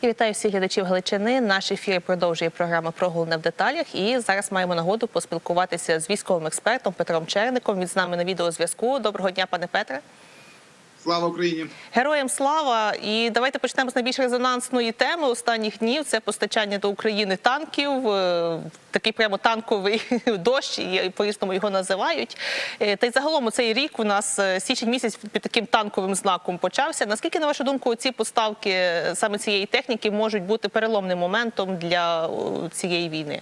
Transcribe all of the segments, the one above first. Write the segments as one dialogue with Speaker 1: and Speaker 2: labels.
Speaker 1: І вітаю всіх глядачів Галичини. Наш ефір продовжує програма «Прогулне в деталях. І зараз маємо нагоду поспілкуватися з військовим експертом Петром Черником. Він з нами на відеозв'язку. Доброго дня, пане Петре.
Speaker 2: Слава Україні!
Speaker 1: Героям слава! І давайте почнемо з найбільш резонансної теми останніх днів. Це постачання до України танків. Е, Такий прямо танковий дощ, і по-різному його називають. Е, Та й загалом цей рік у нас е, січень місяць під таким танковим знаком почався. Наскільки, на вашу думку, ці поставки е, саме цієї техніки можуть бути переломним моментом для цієї війни?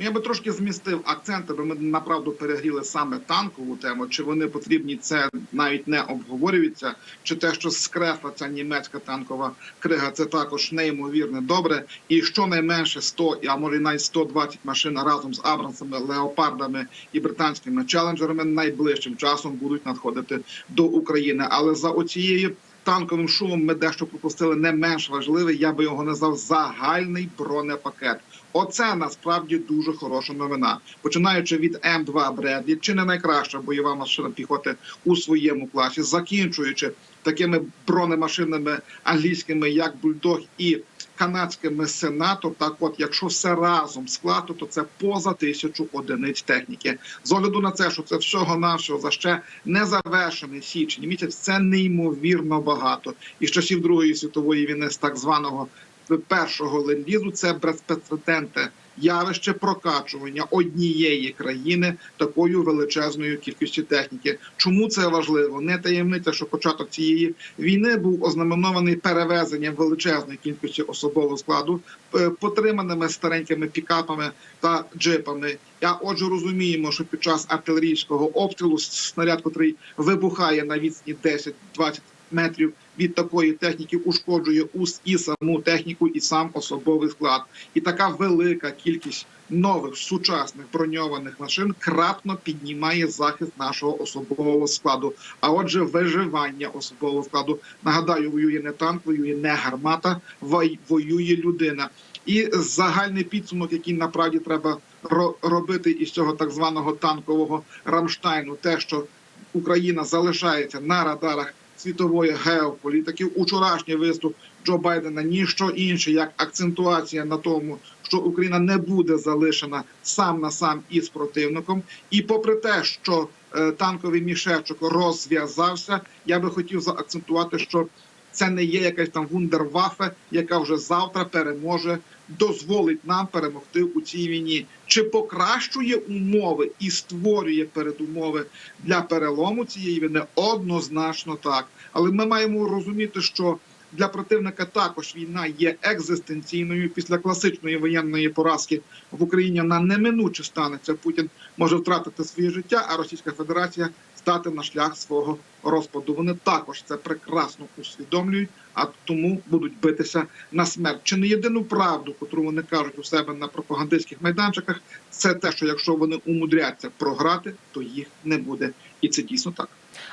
Speaker 2: Ну, Я би трошки змістив акценти, бо ми направду перегріли саме танкову тему. Чи вони потрібні, це навіть не обговорюється. Чи те, що скрефа ця німецька танкова крига, це також неймовірно добре. І щонайменше 100, а може навіть 120 машин разом з Абрамсами, леопардами і британськими челенджерами найближчим часом будуть надходити до України. Але за оцією танковим шумом ми дещо пропустили не менш важливий. Я би його назвав загальний бронепакет. Оце насправді дуже хороша новина. Починаючи від М2 Бредлі, чи не найкраща бойова машина піхоти у своєму класі, закінчуючи такими бронемашинами англійськими, як Бульдог і канадськими Сенатор. Так, от, якщо все разом скласти, то це поза тисячу одиниць техніки. З огляду на це, що це всього нашого за ще не завершений січень місяць. Це неймовірно багато. І з часів Другої світової війни з так званого першого ленд-лізу це безпрецедентне явище прокачування однієї країни такою величезною кількістю техніки. Чому це важливо? Не таємниця, що початок цієї війни був ознаменований перевезенням величезної кількості особового складу, е, потриманими старенькими пікапами та джипами. Я отже розуміємо, що під час артилерійського обстрілу снаряд, котрий вибухає на відстані 10-20 метрів від такої техніки ушкоджує ус і саму техніку, і сам особовий склад. І така велика кількість нових сучасних броньованих машин кратно піднімає захист нашого особового складу. А отже, виживання особового складу нагадаю, воює не танк, воює не гармата, воює людина. І загальний підсумок, який направді треба ро- робити із цього так званого танкового Рамштайну, те, що Україна залишається на радарах світової геополітики. Учорашній виступ Джо Байдена ніщо інше, як акцентуація на тому, що Україна не буде залишена сам на сам із противником. І попри те, що е, танковий мішечок розв'язався, я би хотів заакцентувати, що це не є якась там вундервафе, яка вже завтра переможе, дозволить нам перемогти у цій війні. Чи покращує умови і створює передумови для перелому цієї війни? Однозначно так. Але ми маємо розуміти, що для противника також війна є екзистенційною. Після класичної воєнної поразки в Україні вона неминуче станеться. Путін може втратити своє життя, а Російська Федерація стати на шлях свого розпаду. Вони також це прекрасно усвідомлюють, а тому будуть битися на смерть. Чи не єдину правду, котру вони кажуть у себе на пропагандистських майданчиках, це те, що якщо вони умудряться програти, то їх не буде, і це дійсно так.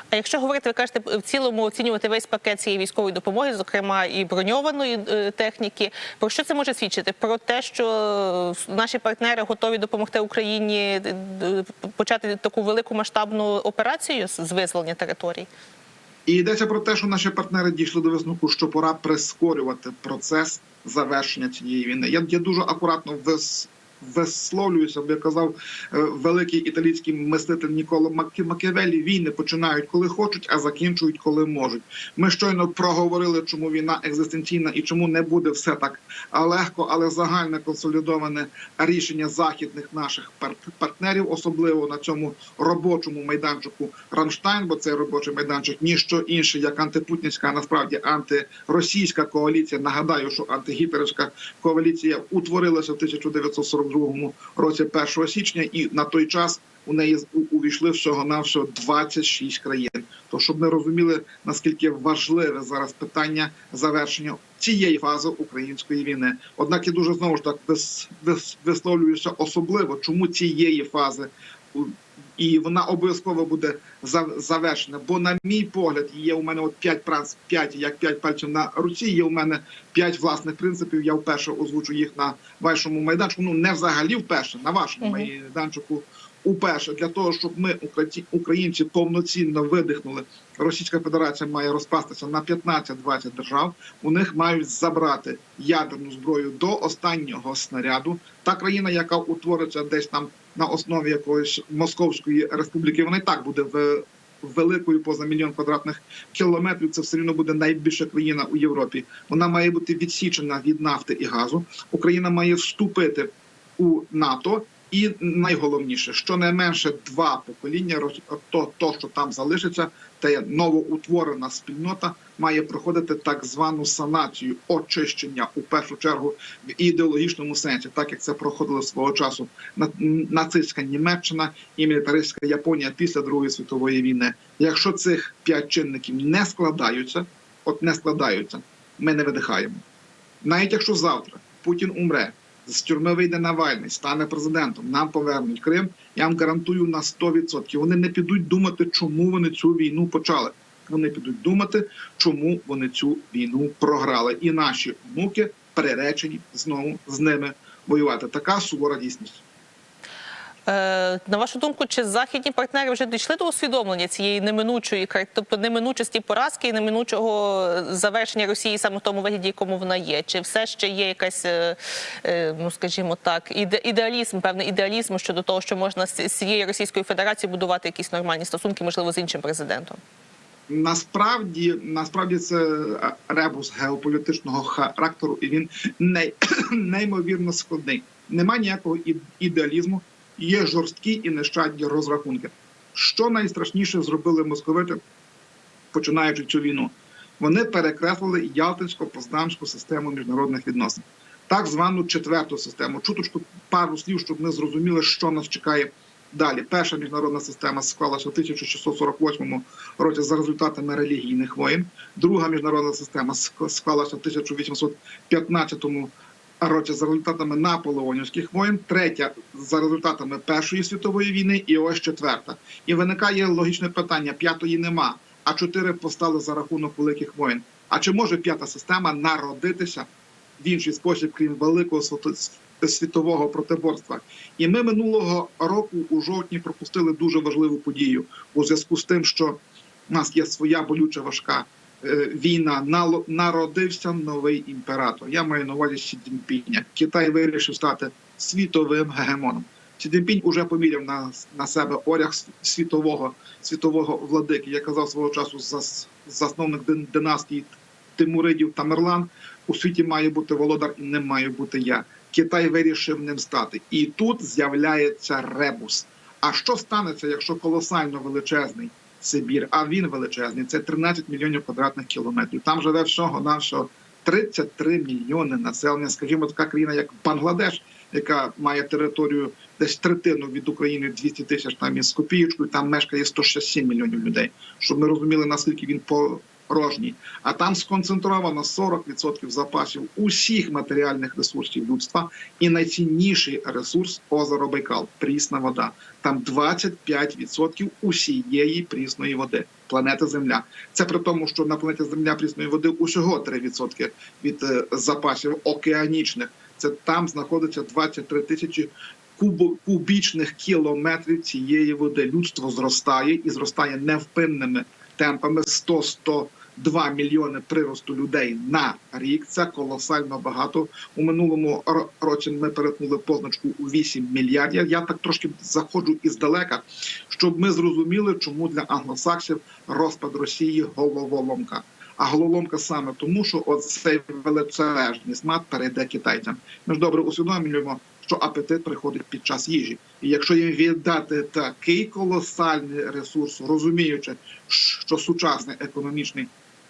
Speaker 1: А якщо говорити, ви кажете, в цілому оцінювати весь пакет цієї військової допомоги, зокрема і броньованої е, техніки, про що це може свідчити? Про те, що наші партнери готові допомогти Україні е, е, почати таку велику масштабну операцію з з визволення територій?
Speaker 2: І йдеться про те, що наші партнери дійшли до висновку, що пора прискорювати процес завершення цієї війни. Я, я дуже акуратно вис, висловлююся, бо я казав е, великий італійський мислитель Ніколо Макіавеллі, війни починають коли хочуть, а закінчують коли можуть. Ми щойно проговорили, чому війна екзистенційна і чому не буде все так легко, але загальне консолідоване рішення західних наших пар- партнерів, особливо на цьому робочому майданчику Рамштайн, бо цей робочий майданчик ніщо інше, як антипутінська, насправді антиросійська коаліція. Нагадаю, що антигітлерівська коаліція утворилася в 1942 році, 1 січня, і на той час у неї увійшли всього навсього 26 країн. То щоб ми розуміли наскільки важливе зараз питання завершення цієї фази української війни. Однак я дуже знову ж так вис, вис, висловлююся особливо, чому цієї фази і вона обов'язково буде завершена. Бо, на мій погляд, є у мене от п'ять праць, п'ять, як п'ять пальців на руці. Є у мене п'ять власних принципів. Я вперше озвучу їх на вашому майданчику. Ну не взагалі вперше, на вашому майданчику Уперше для того, щоб ми, украї- українці, повноцінно видихнули, Російська Федерація має розпастися на 15-20 держав. У них мають забрати ядерну зброю до останнього снаряду. Та країна, яка утвориться десь там на основі якоїсь Московської республіки, вона і так буде в великою поза мільйон квадратних кілометрів. Це все одно буде найбільша країна у Європі. Вона має бути відсічена від нафти і газу. Україна має вступити у НАТО. І найголовніше, що не менше два покоління, то, то, що там залишиться, та новоутворена спільнота має проходити так звану санацію очищення у першу чергу в ідеологічному сенсі, так як це проходило свого часу нацистська Німеччина і мілітаристська Японія після Другої світової війни. Якщо цих п'ять чинників не складаються, от не складаються, ми не видихаємо. Навіть якщо завтра Путін умре, з тюрми вийде Навальний, стане президентом, нам повернуть Крим. Я вам гарантую на 100%. Вони не підуть думати, чому вони цю війну почали. Вони підуть думати, чому вони цю війну програли. І наші внуки приречені знову з ними воювати. Така сувора дійсність.
Speaker 1: Е, На вашу думку, чи західні партнери вже дійшли до усвідомлення цієї неминучої тобто неминучості поразки і неминучого завершення Росії саме в тому вигляді, якому вона є? Чи все ще є якась, е, е, ну скажімо так, іде- ідеалізм, певний ідеалізм щодо того, що можна з цієї Російської Федерації будувати якісь нормальні стосунки, можливо, з іншим президентом?
Speaker 2: Насправді, насправді це ребус геополітичного характеру, і він не, неймовірно складний. Нема ніякого ідеалізму, є жорсткі і нещадні розрахунки. Що найстрашніше зробили московити, починаючи цю війну? Вони перекреслили Ялтинсько-Познамську систему міжнародних відносин, так звану четверту систему. Чуточку пару слів, щоб ми зрозуміли, що нас чекає далі. Перша міжнародна система склалася в 1648 році за результатами релігійних воєн. Друга міжнародна система склалася в 1815 році за результатами наполеонівських воєн. Третя за результатами Першої світової війни, і ось четверта. І виникає логічне питання: п'ятої нема, а чотири постали за рахунок великих воєн. А чи може п'ята система народитися в інший спосіб, крім великого світового протиборства? І ми минулого року у жовтні пропустили дуже важливу подію у зв'язку з тим, що у нас є своя болюча важка війна. Нало- Народився новий імператор. Я маю на увазі Сі Цзіньпіня. Китай вирішив стати світовим гегемоном. Сі Цзіньпінь уже поміряв на, на себе оряг с- світового світового владики. Я казав свого часу зас, засновник династії Тимуридів Тамерлан. У світі має бути володар і не маю бути я. Китай вирішив ним стати. І тут з'являється ребус. А що станеться, якщо колосально величезний Сибір, а він величезний, це 13 мільйонів квадратних кілометрів. Там живе всього нашого 33 мільйони населення. Скажімо, така країна, як Бангладеш, яка має територію десь третину від України 200 тисяч там із копієчкою. Там мешкає 167 мільйонів людей. Щоб ми розуміли, наскільки він порожній. А там сконцентровано 40% запасів усіх матеріальних ресурсів людства, і найцінніший ресурс озеро Байкал прісна вода. Там 25% усієї прісної води. Планета Земля. Це при тому, що на планеті Земля прісної води усього 3% від е, запасів океанічних. Це там знаходиться 23 тисячі кубічних кілометрів цієї води. Людство зростає і зростає невпинними темпами 100-102 мільйони приросту людей на рік. Це колосально багато. У минулому році ми перетнули позначку у 8 мільярдів. Я так трошки заходжу іздалека, щоб ми зрозуміли, чому для англосаксів розпад Росії головоломка. А головоломка саме тому, що оцей величезний смат перейде китайцям. Ми ж добре усвідомлюємо, що апетит приходить під час їжі. І якщо їм віддати такий колосальний ресурс, розуміючи, що сучасний економічний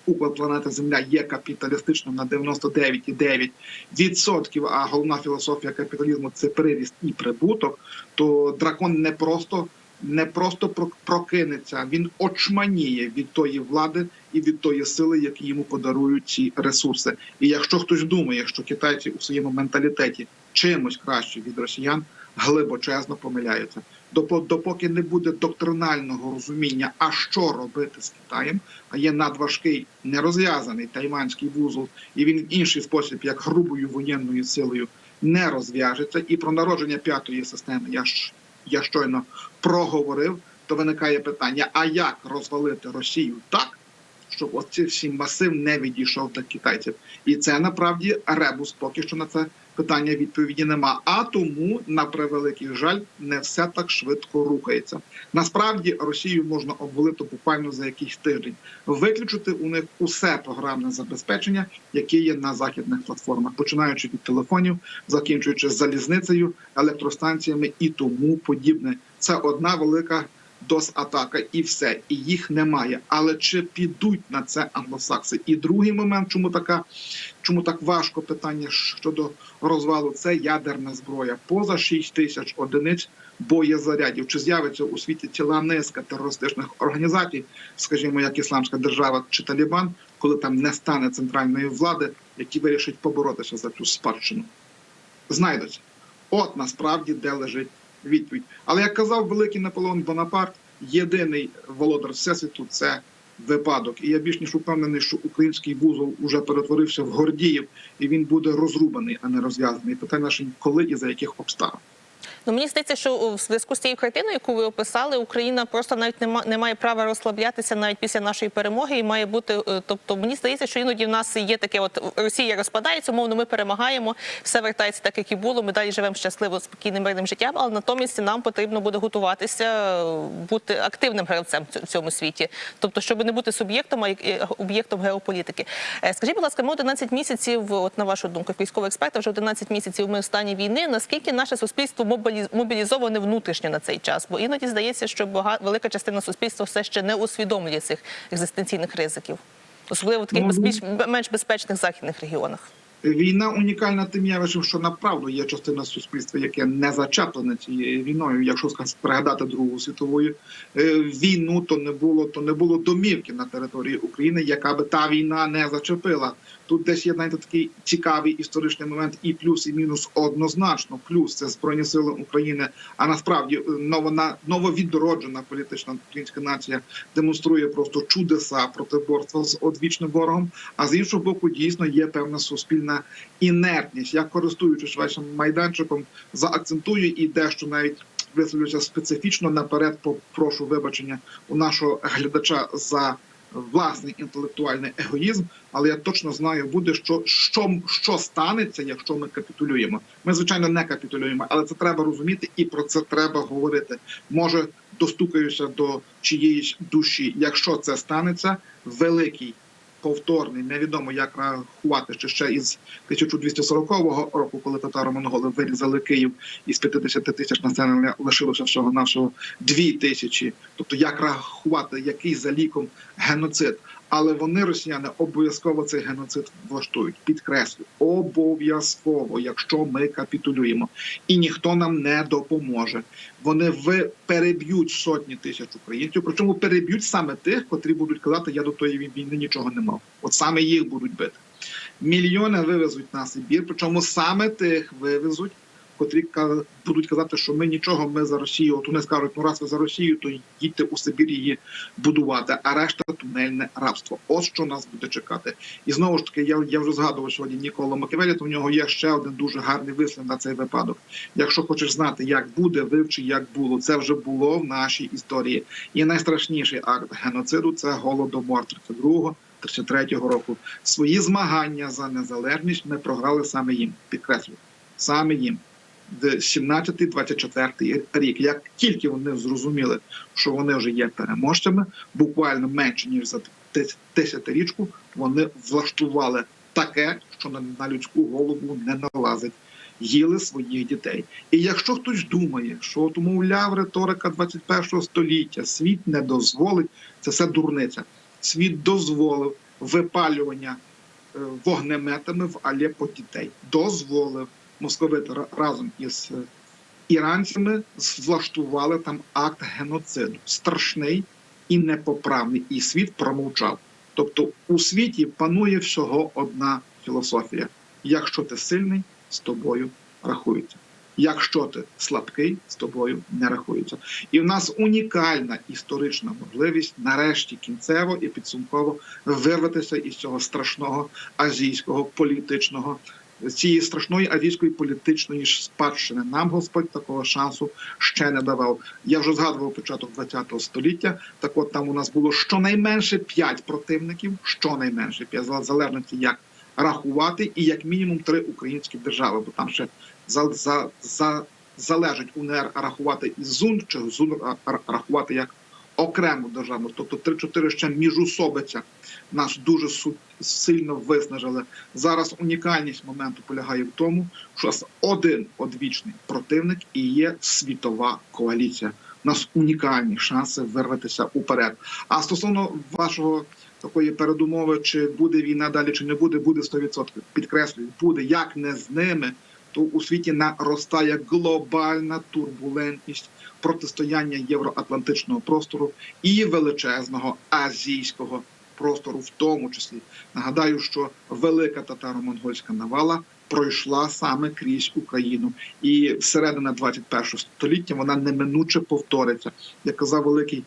Speaker 2: уклад планети Земля є капіталістичним на 99,9%, а головна філософія капіталізму це приріст і прибуток, то дракон не просто не просто про- прокинеться, він очманіє від тої влади і від тої сили, які йому подарують ці ресурси. І якщо хтось думає, що китайці у своєму менталітеті чимось краще від росіян, глибочезно помиляються. Допо- Допоки не буде доктринального розуміння, а що робити з Китаєм, а є надважкий нерозв'язаний тайманський вузол, і він в інший спосіб, як грубою воєнною силою, не розв'яжеться. І про народження п'ятої системи я я щойно проговорив, то виникає питання: а як розвалити Росію так, щоб оці всі масив не відійшов до китайців? І це направді ребус. Поки що на це питання відповіді нема. А тому, на превеликий жаль, не все так швидко рухається. Насправді Росію можна обвалити буквально за якийсь тиждень, виключити у них усе програмне забезпечення, яке є на західних платформах, починаючи від телефонів, закінчуючи залізницею, електростанціями і тому подібне. Це одна велика дос-атака, і все, і їх немає. Але чи підуть на це англосакси? І другий момент, чому така, чому так важко питання щодо розвалу, це ядерна зброя. Поза 6 тисяч одиниць боєзарядів. Чи з'явиться у світі ціла низка терористичних організацій, скажімо, як Ісламська держава чи Талібан, коли там не стане центральної влади, які вирішать поборотися за цю спадщину? Знайдуться. От насправді де лежить відповідь. Але як казав великий Наполеон Бонапарт, єдиний володар всесвіту це випадок. І я більш ніж упевнений, що український вузол уже перетворився в Гордіїв, і він буде розрубаний, а не розв'язаний. Питання коли і за яких обставин.
Speaker 1: Ну мені здається, що в зв'язку з цією картиною, яку ви описали, Україна просто навіть не не має права розслаблятися навіть після нашої перемоги, і має бути. е, Тобто, мені здається, що іноді в нас є таке: от Росія розпадається, умовно, ми перемагаємо, все вертається так, як і було. Ми далі живемо щасливо, спокійним мирним життям. Але натомість нам потрібно буде готуватися, е, бути активним гравцем в цьому світі. Тобто, щоб не бути суб'єктом, а е, об'єктом геополітики. Скажіть, будь ласка, ми 11 місяців, от на вашу думку, військовий експерт, вже 11 місяців ми в стані війни. Наскільки наше суспільство мобілі- мобілізоване внутрішньо на цей час? Бо іноді здається, що бага- велика частина суспільства все ще не усвідомлює цих екзистенційних ризиків, особливо в таких
Speaker 2: Ну,
Speaker 1: без- більш менш безпечних західних регіонах.
Speaker 2: Війна унікальна тим явищем, що направду є частина суспільства, яке не зачеплене цією війною. Якщо пригадати Другу світову е, війну, то не було то не було домівки на території України, яка би та війна не зачепила. Тут десь є знаєте, такий цікавий історичний момент, і плюс, і мінус однозначно. Плюс це збройні сили України. А насправді е, новона нововідроджена політична українська нація демонструє просто чудеса протиборства з одвічним ворогом. А з іншого боку, дійсно є певна суспільна інертність. Я користуючись вашим майданчиком, заакцентую і дещо навіть висловлюся специфічно наперед. Попрошу вибачення у нашого глядача за власний інтелектуальний егоїзм, але я точно знаю, буде що, що, що станеться, якщо ми капітулюємо. Ми звичайно не капітулюємо, але це треба розуміти, і про це треба говорити. Може, достукаюся до чиєїсь душі. Якщо це станеться, великий повторний, невідомо як рахувати, чи ще із 1240 року, коли татаро-монголи вирізали Київ із 50 тисяч населення лишилося всього нашого 2 тисячі. Тобто, як рахувати, який за ліком геноцид. Але вони, росіяни, обов'язково цей геноцид влаштують. Підкреслю, обов'язково, якщо ми капітулюємо, і ніхто нам не допоможе. Вони ви переб'ють сотні тисяч українців. Причому переб'ють саме тих, котрі будуть казати, я до тої війни нічого не мав. От саме їх будуть бити. Мільйони вивезуть на Сибір, причому саме тих вивезуть, котрі будуть казати, що ми нічого, ми за Росію. От вони скажуть, ну раз ви за Росію, то їдьте у Сибір її будувати, а решта тунельне рабство. Ось що нас буде чекати. І знову ж таки, я, я вже згадував сьогодні Нікола Макевелі, то в нього є ще один дуже гарний вислів на цей випадок. Якщо хочеш знати, як буде, вивчи, як було. Це вже було в нашій історії. І найстрашніший акт геноциду це голодомор 32 33-го року. Свої змагання за незалежність ми програли саме їм. Підкреслюю, саме їм. В 17-24 рік, як тільки вони зрозуміли, що вони вже є переможцями, буквально менше ніж за десятирічку, вони влаштували таке, що на, людську голову не налазить. Їли своїх дітей. І якщо хтось думає, що от, мовляв, риторика 21 століття світ не дозволить, це все дурниця. Світ дозволив випалювання е, вогнеметами в Алеппо дітей. Дозволив московити разом із е, іранцями влаштували там акт геноциду. Страшний і непоправний. І світ промовчав. Тобто у світі панує всього одна філософія: якщо ти сильний, з тобою рахуються. Якщо ти слабкий, з тобою не рахуються. І в нас унікальна історична можливість нарешті кінцево і підсумково вирватися із цього страшного азійського політичного цієї страшної азійської політичної спадщини. Нам Господь такого шансу ще не давав. Я вже згадував початок ХХ століття. Так, от там у нас було щонайменше п'ять противників, щонайменше п'ять в залежності як рахувати, і як мінімум три українські держави, бо там ще за, за, за залежить УНР рахувати із ЗУН чи ЗУН ра- ра- рахувати як окрему державу. Тобто 3-4 ще міжусобиця нас дуже сильно виснажили. Зараз унікальність моменту полягає в тому, що один одвічний противник і є світова коаліція. У нас унікальні шанси вирватися уперед. А стосовно вашого такої передумови, чи буде війна далі, чи не буде, буде 100%. Підкреслюю, буде як не з ними, то у світі наростає глобальна турбулентність протистояння євроатлантичного простору і величезного азійського простору, в тому числі нагадаю, що велика татаро-монгольська навала пройшла саме крізь Україну, і всередина 21 століття вона неминуче повториться. Як казав великий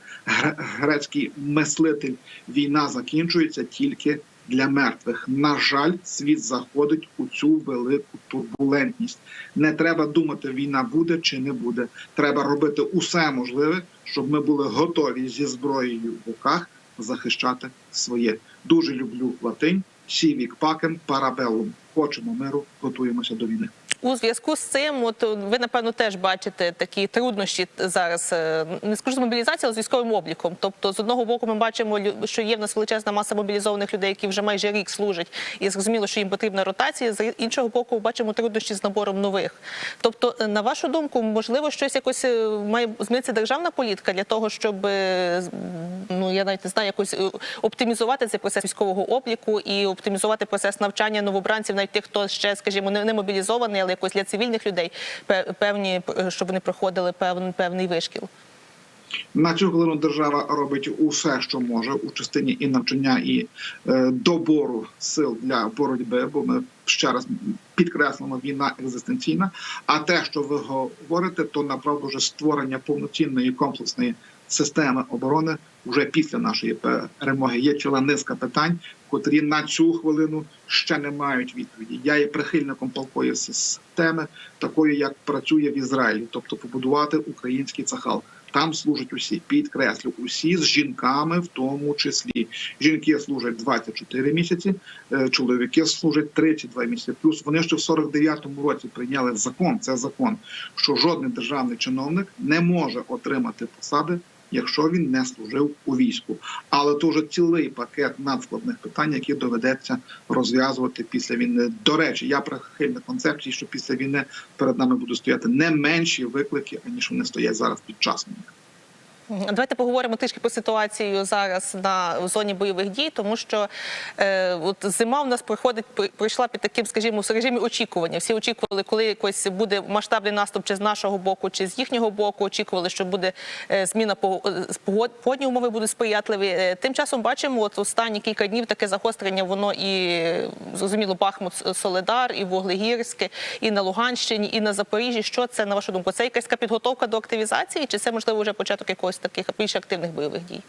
Speaker 2: грецький мислитель, війна закінчується тільки для мертвих. На жаль, світ заходить у цю велику турбулентність. Не треба думати, війна буде чи не буде. Треба робити усе можливе, щоб ми були готові зі зброєю в руках захищати своє. Дуже люблю латинь. Сівік пакем парабелум. Хочемо миру, готуємося до війни.
Speaker 1: У зв'язку з цим, от ви напевно теж бачите такі труднощі зараз. е, Не скажу з мобілізацією, але з військовим обліком. Тобто, з одного боку, ми бачимо, що є в нас величезна маса мобілізованих людей, які вже майже рік служать, і зрозуміло, що їм потрібна ротація. З іншого боку, бачимо труднощі з набором нових. Тобто, е, на вашу думку, можливо, щось якось е, має змінитися державна політика для того, щоб ну я навіть не знаю, якось оптимізувати цей процес військового обліку і оптимізувати процес навчання новобранців, навіть тих, хто ще, скажімо, не мобілізований, але якось для цивільних людей певні, щоб вони проходили певний певний вишкіл.
Speaker 2: На цю хвилину держава робить усе, що може у частині і навчання, і е, добору сил для боротьби. Бо ми ще раз підкреслимо, війна екзистенційна. А те, що ви говорите, то направду вже створення повноцінної комплексної системи оборони вже після нашої перемоги. Є ціла низка питань, котрі на цю хвилину ще не мають відповіді. Я є прихильником палкої системи, такої як працює в Ізраїлі, тобто побудувати український цахал. Там служать усі, підкреслю, усі з жінками, в тому числі. Жінки служать 24 місяці, е, чоловіки служать 32 місяці. Плюс вони ще в 49-му році прийняли закон. Це закон, що жодний державний чиновник не може отримати посади, якщо він не служив у війську. Але то вже цілий пакет надскладних питань, які доведеться розв'язувати після війни. До речі, я прихильник концепції, що після війни перед нами будуть стояти не менші виклики, аніж вони стоять зараз під час війни.
Speaker 1: Давайте поговоримо трішки про ситуацію зараз на зоні бойових дій, тому що е, от зима в нас проходить пройшла під таким, скажімо, в режимі очікування. Всі очікували, коли якось буде масштабний наступ, чи з нашого боку, чи з їхнього боку. Очікували, що буде е, зміна е, погодні умови будуть сприятливі. Е, Тим часом бачимо, от останні кілька днів таке загострення. Воно і зрозуміло, Бахмут, Соледар, і Вуглегірське, і на Луганщині, і на Запоріжжі. Що це на вашу думку? Це якась підготовка до активізації, чи це можливо вже початок якогось таких більш активних бойових дій?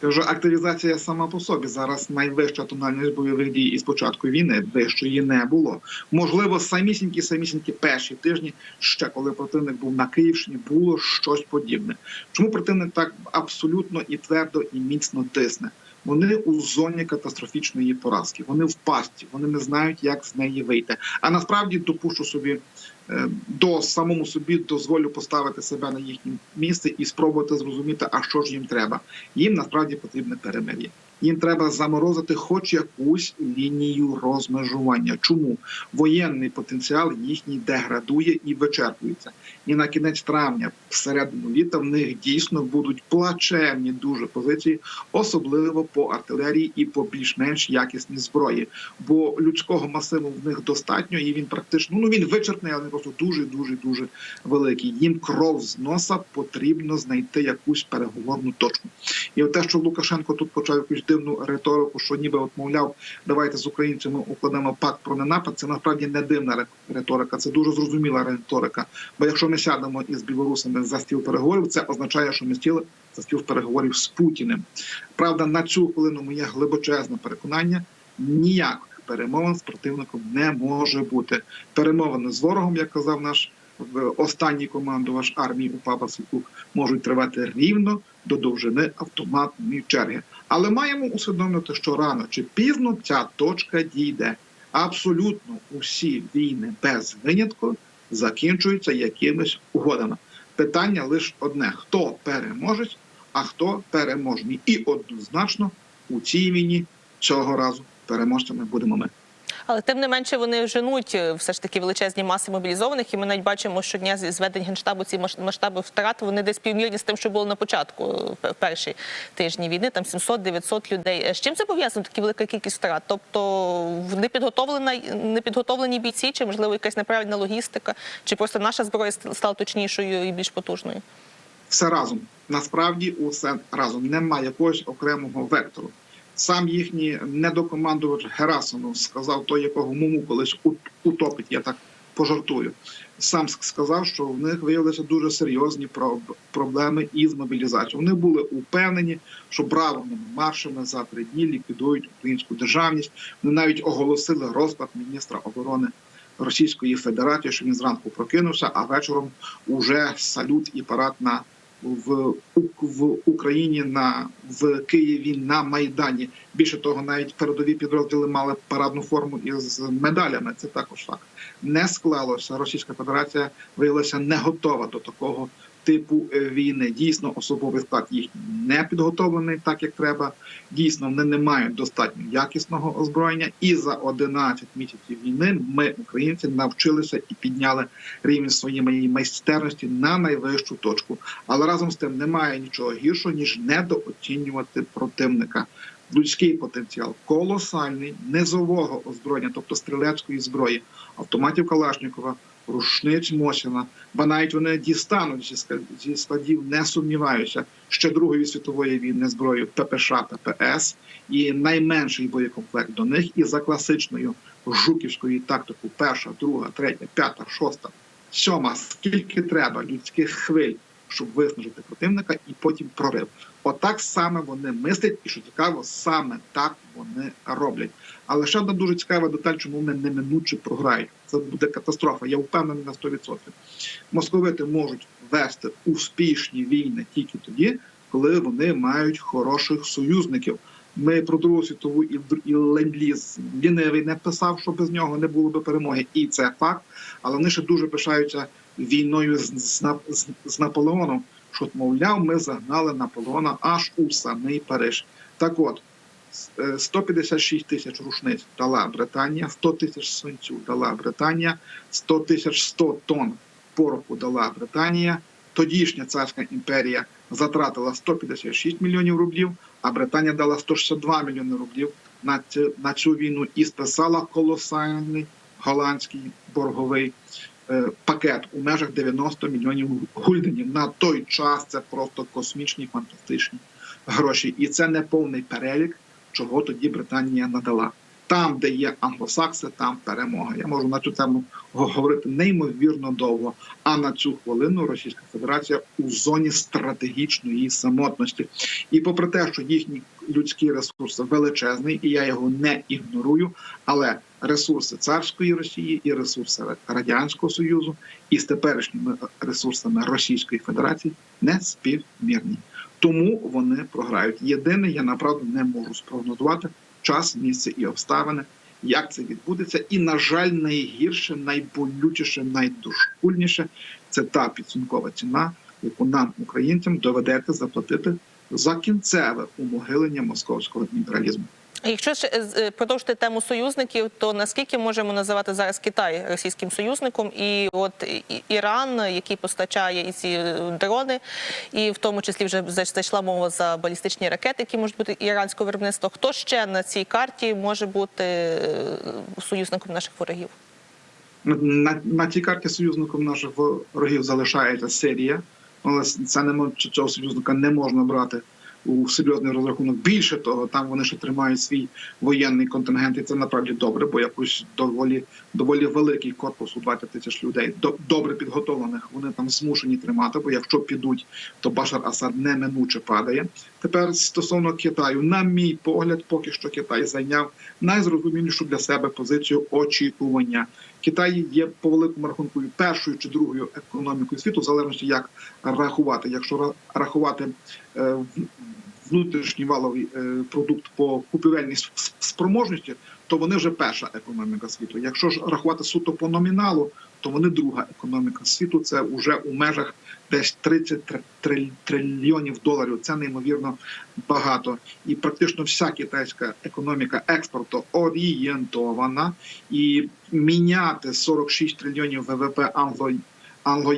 Speaker 2: Це вже активізація сама по собі. Зараз найвища тональність бойових дій із початку війни вищої не було. Можливо, самісінькі, самісінькі перші тижні, ще коли противник був на Київщині, було щось подібне. Чому противник так абсолютно і твердо і міцно тисне? Вони у зоні катастрофічної поразки. Вони в пастці, вони не знають, як з неї вийти. А насправді допущу собі до самому собі дозволю поставити себе на їхнє місце і спробувати зрозуміти, а що ж їм треба. Їм насправді потрібне перемир'я. Їм треба заморозити хоч якусь лінію розмежування. Чому воєнний потенціал їхній деградує і вичерпується? І на кінець травня, всередину літа, в них дійсно будуть плачевні дуже позиції, особливо по артилерії і по більш-менш якісній зброї. Бо людського масиву в них достатньо, і він практично ну він вичерпний, але просто дуже дуже дуже великий. Їм кров з носа потрібно знайти якусь переговорну точку. І те, що Лукашенко тут почав якусь дивну риторику, що ніби от мовляв, давайте з українцями укладемо пакт про ненапад. Це насправді не дивна ри- риторика, це дуже зрозуміла риторика. Бо якщо ми сядемо із білорусами за стіл переговорів, це означає, що ми сіли за стіл переговорів з Путіним. Правда, на цю хвилину моє глибочезне переконання ніяких перемовин з противником не може бути. Перемовини з ворогом, як казав наш останній командувач армії УПА Василькук, можуть тривати рівно до довжини автоматної черги. Але маємо усвідомити, що рано чи пізно ця точка дійде. Абсолютно усі війни без винятку закінчуються якимись угодами. Питання лише одне: хто переможець, а хто переможний. І однозначно у цій війні цього разу переможцями будемо ми.
Speaker 1: Але тим не менше вони женуть е, все ж таки величезні маси мобілізованих, і ми навіть бачимо щодня зі зведень генштабу ці масштаби втрат. Вони десь півмірні з тим, що було на початку е, в перші тижні війни. Там 700-900 людей. Е, З чим це пов'язано? Такі велика кількість втрат? Тобто в непідготовлені бійці, чи можливо якась неправильна логістика, чи просто наша зброя стала точнішою і більш потужною?
Speaker 2: все разом. Насправді усе разом немає якогось окремого вектору. Сам їхній недокомандувач Герасимов сказав той, якого муму колись утопить. Я так пожартую. Сам сказав, що в них виявилися дуже серйозні проблеми із мобілізацією. Вони були упевнені, що бравими маршами за три дні ліквідують українську державність. Вони навіть оголосили розпад міністра оборони Російської Федерації, що він зранку прокинувся, а вечором уже салют і парад на в, в Україні на в Києві на Майдані. Більше того, навіть передові підрозділи мали парадну форму із медалями. Це також факт. Не склалося. Російська Федерація виявилася не готова до такого типу е, війни. Дійсно, особовий склад їхній не підготовлений так, як треба. Дійсно, вони не мають достатньо якісного озброєння. І за 11 місяців війни ми, українці, навчилися і підняли рівень своєї майстерності на найвищу точку. Але разом з тим немає нічого гіршого ніж недооцінювати противника. Людський потенціал колосальний, низового озброєння, тобто стрілецької зброї, автоматів Калашникова, рушниць Мосіна, бо навіть вони дістануть зі складів, не сумніваюся, ще Другої світової війни зброю ППШ, ППС і найменший боєкомплект до них, і за класичною жуківською тактикою перша, друга, третя, п'ята, шоста, сьома, скільки треба людських хвиль, щоб виснажити противника, і потім прорив. Отак саме вони мислять, і що цікаво, саме так вони роблять. Але ще одна дуже цікава деталь, чому вони неминуче програють. Це буде катастрофа. Я впевнений на 100%. Московити можуть вести успішні війни тільки тоді, коли вони мають хороших союзників. Ми про Другу світову і, і ленд-ліз лінивий не писав, що без нього не було би перемоги, і це факт. Але вони ще дуже пишаються війною з, з, з, з Наполеоном. Що мовляв, ми загнали Наполеона аж у самий Париж. Так от е, 156 тисяч рушниць дала Британія, 100 тисяч свинцю дала Британія, 100 тисяч 100 тонн пороху дала Британія. Тодішня царська імперія затратила 156 мільйонів рублів, а Британія дала 162 мільйони рублів на цю, на цю війну і списала колосальний голландський борговий е, пакет у межах 90 мільйонів гульденів. На той час це просто космічні фантастичні гроші, і це не повний перелік, чого тоді Британія надала. Там, де є англосакси, там перемога. Я можу на цю тему говорити неймовірно довго. А на цю хвилину Російська Федерація у зоні стратегічної самотності. І попри те, що їхній людський ресурс величезний, і я його не ігнорую, але ресурси царської Росії і ресурси Радянського Союзу із теперішніми ресурсами Російської Федерації не співмірні. Тому вони програють. Єдине, я направду не можу спрогнозувати час, місце і обставини, як це відбудеться. І, на жаль, найгірше, найболючіше, найдошкульніше це та підсумкова ціна, яку нам, українцям, доведеться заплатити за кінцеве умогилення московського імперіалізму.
Speaker 1: Якщо ще е, е, продовжити тему союзників, то наскільки можемо називати зараз Китай російським союзником, і от Іран, який постачає і ці е, дрони, і в тому числі вже зайшла мова за балістичні ракети, які можуть бути іранського виробництва. Хто ще на цій карті може бути союзником наших ворогів?
Speaker 2: На, на цій карті союзником наших ворогів залишається Сирія, але це не цього союзника не можна брати у серйозний розрахунок. Більше того, там вони ще тримають свій воєнний контингент, і це насправді добре, бо якось доволі доволі великий корпус у 20 тисяч людей, до- добре підготовлених. Вони там змушені тримати, бо якщо підуть, то Башар Асад неминуче падає. Тепер стосовно Китаю, на мій погляд, поки що Китай зайняв найзрозумілішу для себе позицію очікування. Китай є по великому рахунку першою чи другою економікою світу, в залежності як рахувати. Якщо рахувати е, внутрішній валовий е, продукт по купівельній спроможності, то вони вже перша економіка світу. Якщо ж рахувати суто по номіналу, то вони друга економіка світу. Це вже у межах десь 30 трильйонів доларів. Це неймовірно багато. І практично вся китайська економіка експорту орієнтована. І міняти 46 трильйонів ВВП англо англо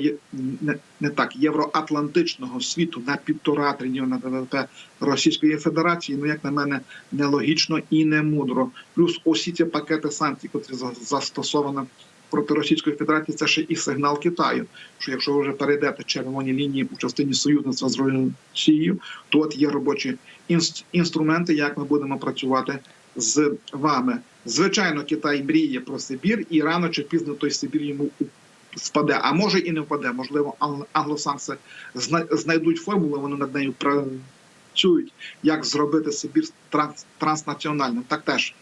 Speaker 2: не, так євроатлантичного світу на півтора трильйона ВВП Російської Федерації. Ну як на мене, нелогічно і не мудро. Плюс усі ці пакети санкцій, котрі за- застосовано проти Російської Федерації, це ще і сигнал Китаю. Що якщо ви вже перейдете червоні лінії у частині союзництва з Росією, то от є робочі інс- інструменти, як ми будемо працювати з вами. Звичайно, Китай мріє про Сибір, і рано чи пізно той Сибір йому спаде, а може і не впаде. Можливо, ан- англосакси зна- знайдуть формулу, вони над нею працюють, як зробити Сибір транс- транснаціональним. Так теж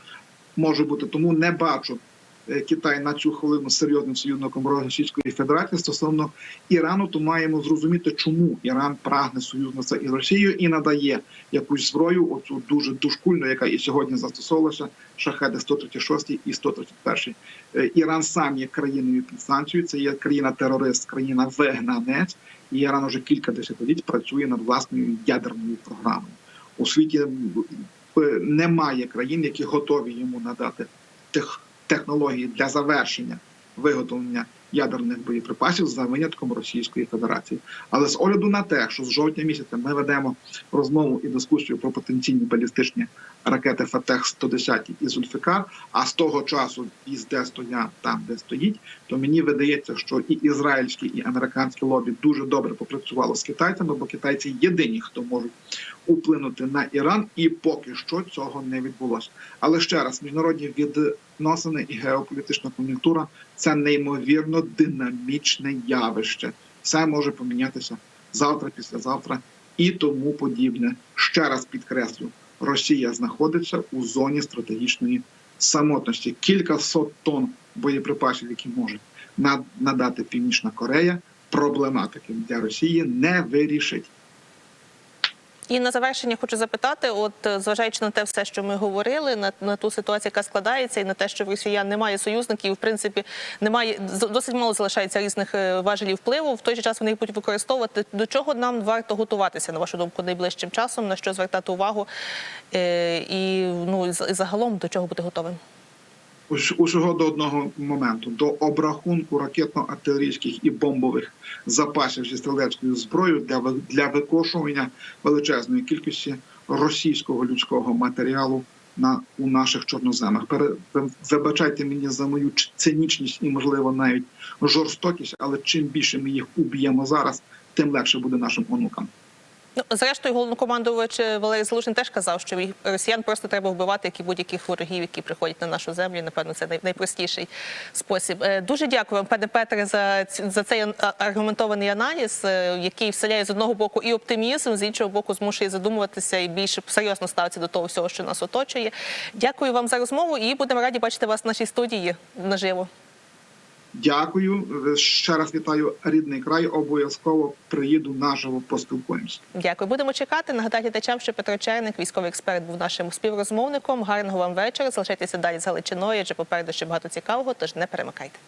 Speaker 2: може бути. Тому не бачу Китай на цю хвилину серйозним союзником Російської Федерації стосовно Ірану, то маємо зрозуміти, чому Іран прагне союзництва із Росією і надає якусь зброю, оцю дуже душкульну, яка і сьогодні застосовувалася, шахеди 136 і 131. Е, Іран сам є країною під санкцією, це є країна-терорист, країна вигнанець, і Іран уже кілька десятиліть працює над власною ядерною програмою. У світі е, немає країн, які готові йому надати тех, технології для завершення виготовлення ядерних боєприпасів за винятком Російської Федерації. Але з огляду на те, що з жовтня місяця ми ведемо розмову і дискусію про потенційні балістичні ракети Фатех 110 і Зульфікар, а з того часу із де стоять там, де стоїть, то мені видається, що і ізраїльські, і американські лобі дуже добре попрацювало з китайцями, бо китайці єдині, хто можуть вплинути на Іран, і поки що цього не відбулося. Але ще раз, міжнародні відносини і геополітична кон'юнктура це неймовірно динамічне явище. Все може помінятися завтра, післязавтра і тому подібне. Ще раз підкреслю, Росія знаходиться у зоні стратегічної самотності. Кілька сот тонн боєприпасів, які може на- надати Північна Корея, проблематики для Росії не вирішить.
Speaker 1: І на завершення хочу запитати: от е, зважаючи на те, все, що ми говорили, на, на ту ситуацію, яка складається, і на те, що в росіян немає союзників, в принципі, немає досить мало залишається різних е, важелів впливу. В той же час вони їх будуть використовувати. До чого нам варто готуватися, на вашу думку, найближчим часом, на що звертати увагу, е, і ну загалом до чого бути готовим?
Speaker 2: Усього до одного моменту до обрахунку ракетно-артилерійських і бомбових запасів зі стрілецькою зброєю для для викошування величезної кількості російського людського матеріалу на у наших чорноземах. Пере, вибачайте мені за мою цинічність і можливо навіть жорстокість, але чим більше ми їх уб'ємо зараз, тим легше буде нашим онукам.
Speaker 1: Ну, зрештою, головнокомандувач Валерій Залужний теж казав, що росіян просто треба вбивати, як і будь-яких ворогів, які приходять на нашу землю. Напевно, це найпростіший спосіб. Е, Дуже дякую вам, пане Петре, за за цей аргументований аналіз, е, який вселяє з одного боку і оптимізм, з іншого боку, змушує задумуватися і більше серйозно ставитися до того всього, що нас оточує. Дякую вам за розмову і будемо раді бачити вас в нашій студії наживо.
Speaker 2: Дякую ще раз вітаю рідний край. Обов'язково приїду наживо поспілкуємося.
Speaker 1: Дякую. Будемо чекати. Нагадайте глядачам, що Петро Черник, військовий експерт, був нашим співрозмовником. Гарного вам вечора. Залишайтеся далі з Галичиною, адже попереду ще багато цікавого, тож не перемикайте.